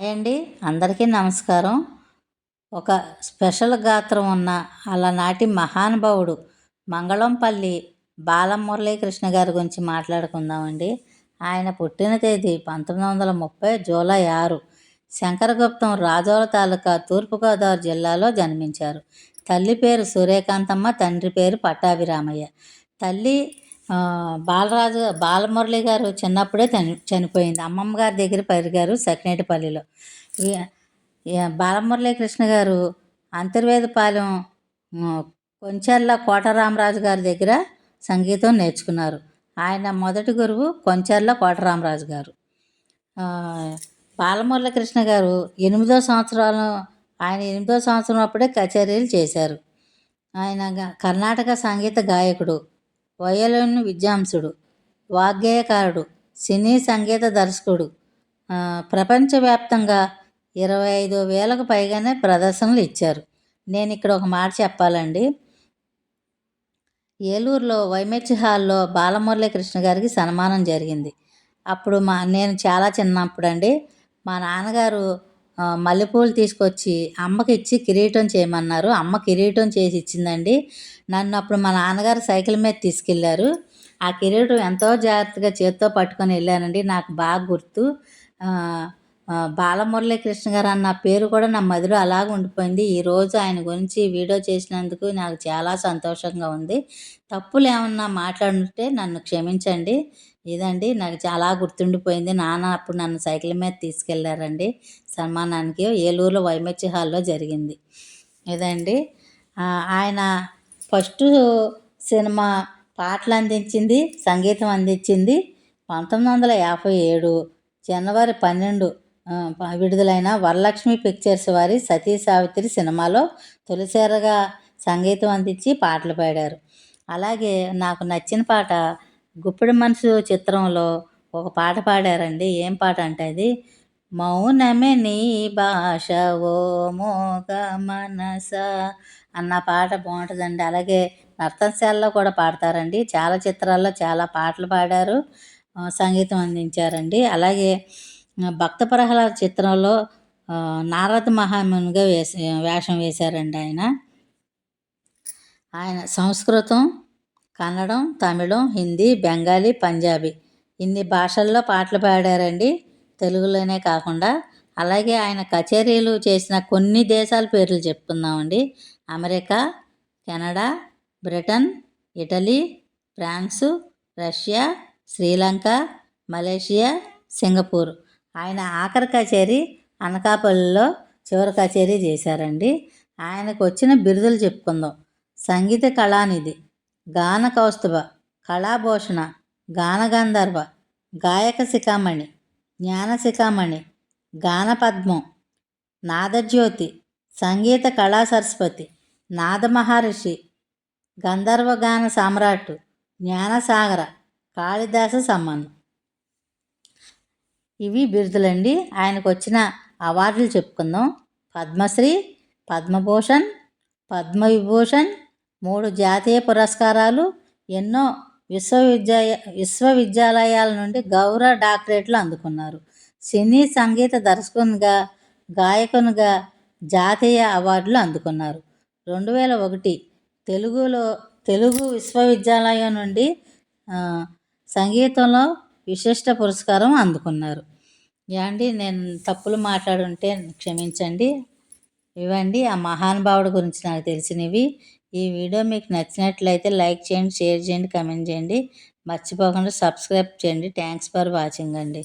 Hi అండి అందరికీ నమస్కారం. ఒక స్పెషల్ గాత్రం ఉన్న అలనాటి మహానుభావుడు మంగళంపల్లి బాలమురళీకృష్ణ గారి గురించి మాట్లాడుకుందామండి. ఆయన పుట్టిన తేదీ పంతొమ్మిది వందల ముప్పై జూలై ఆరు. శంకరగుప్తం రాజోల తాలూకా తూర్పుగోదావరి జిల్లాలో జన్మించారు. తల్లి పేరు సూర్యకాంతమ్మ తండ్రి పేరు పట్టాభిరామయ్య. తల్లి బాలరాజు బాలమురళి గారు చిన్నప్పుడే చని చనిపోయింది. అమ్మమ్మ గారి దగ్గర పెరిగారు సకినేటిపల్లిలో. బాలమురళీ కృష్ణ గారు అంతర్వేదపాలెం కొంచెర్ల కోటరామరాజు గారి దగ్గర సంగీతం నేర్చుకున్నారు. ఆయన మొదటి గురువు కొంచెర్ల కోటరామరాజు గారు. బాలమురళీ కృష్ణ గారు ఎనిమిదో సంవత్సరాలు ఆయన ఎనిమిదో సంవత్సరం అప్పుడే కచేరీలు చేశారు. ఆయన కర్ణాటక సంగీత గాయకుడు. వయోలిన్ విద్వాంసుడు వాగ్గేయకారుడు సినీ సంగీత దర్శకుడు. ప్రపంచవ్యాప్తంగా ఇరవై ఐదు వేలకు పైగానే ప్రదర్శనలు ఇచ్చారు. నేను ఇక్కడ ఒక మాట చెప్పాలండి. ఏలూరులో వైమెచ్ హాల్లో బాలమురళీ కృష్ణ గారికి సన్మానం జరిగింది. అప్పుడు మా నేను చాలా చిన్నప్పుడు అండి మా నాన్నగారు మల్లెపూలు తీసుకొచ్చి అమ్మకి ఇచ్చి కిరీటం చేయమన్నారు. అమ్మ కిరీటం చేసి ఇచ్చిందండి. నన్ను అప్పుడు మా నాన్నగారు సైకిల్ మీద తీసుకెళ్ళారు ఆ కిరీటం ఎంతో జాగ్రత్తగా చేత్తో పట్టుకొని వెళ్ళానండి. నాకు బాగా గుర్తు. బాలమురళీ కృష్ణ గారు అన్న పేరు కూడా నా మదిలో అలాగ ఉండిపోయింది. ఈరోజు ఆయన గురించి వీడియో చేసినందుకు నాకు చాలా సంతోషంగా ఉంది. తప్పులు ఏమన్నా మాట్లాడుంటే నన్ను క్షమించండి. ఇదండి నాకు చాలా గుర్తుండిపోయింది. నాన్న అప్పుడు నన్ను సైకిల్ మీద తీసుకెళ్ళారండి సన్మానానికి ఏలూరులో వైమెచ్చి హాల్లో జరిగింది. ఇదండి. ఆయన ఫస్ట్ సినిమా పాటలు అందించింది సంగీతం అందించింది పంతొమ్మిది వందల యాభై ఏడు జనవరి పన్నెండు విడుదలైన వరలక్ష్మి పిక్చర్స్ వారి సతీ సావిత్రి సినిమాలో తొలిసారిగా సంగీతం అందించి పాటలు పాడారు. అలాగే నాకు నచ్చిన పాట గుప్పిడి మనసు చిత్రంలో ఒక పాట పాడారండి. ఏం పాట అంటే అది? మౌనమే నీ భాష ఓ మోగ మనస అన్న పాట బాగుంటుందండి. అలాగే నర్తనశాలలో కూడా పాడతారండి. చాలా చిత్రాల్లో చాలా పాటలు పాడారు. సంగీతం అందించారండి. అలాగే భక్త ప్రహ్లాద చిత్రంలో నారద మహామునిగా వేసి వేషం వేశారండి ఆయన. ఆయన సంస్కృతం కన్నడం తమిళం హిందీ బెంగాలీ పంజాబీ ఇన్ని భాషల్లో పాటలు పాడారండి తెలుగులోనే కాకుండా. అలాగే ఆయన కచేరీలు చేసిన కొన్ని దేశాల పేర్లు చెప్పుకుందామండి America Canada Britain Italy France Russia Sri Lanka Malaysia Singapore ఆయన ఆఖరి కచేరీ అనకాపల్లిలో చివరి కచేరీ చేశారండి. ఆయనకు వచ్చిన బిరుదులు చెప్పుకుందాం. సంగీత కళానిధి గాన కౌస్తుభ కళాభూషణ గానగంధర్వ గాయక శిఖామణి జ్ఞాన శిఖామణి గానపద్మం నాదజ్యోతి సంగీత కళా సరస్వతి నాదమహర్షి గంధర్వగాన సామ్రాట్ జ్ఞానసాగర కాళిదాస సమ్మన్ ఇవి బిరుదులండి. ఆయనకు వచ్చిన అవార్డులు చెప్పుకుందాం. పద్మశ్రీ పద్మభూషణ్ పద్మవిభూషణ్ మూడు జాతీయ పురస్కారాలు ఎన్నో విశ్వవిద్యాలయ విశ్వవిద్యాలయాల నుండి గౌరవ డాక్టరేట్లు అందుకున్నారు. సినీ సంగీత దర్శకునిగా గాయకునిగా జాతీయ అవార్డులు అందుకున్నారు. రెండు వేల ఒకటి తెలుగులో తెలుగు విశ్వవిద్యాలయం నుండి సంగీతంలో విశిష్ట పురస్కారం అందుకున్నారు. ఏమండి నేను తప్పులు మాట్లాడుంటే క్షమించండి. ఇవ్వండి ఆ మహానుభావుడు గురించి నాకు తెలిసినవి. ఈ వీడియో మీకు నచ్చినట్లయితే లైక్ చేయండి షేర్ చేయండి కమెంట్ చేయండి. మర్చిపోకుండా సబ్స్క్రైబ్ చేయండి. థ్యాంక్స్ ఫర్ వాచింగ్ అండి.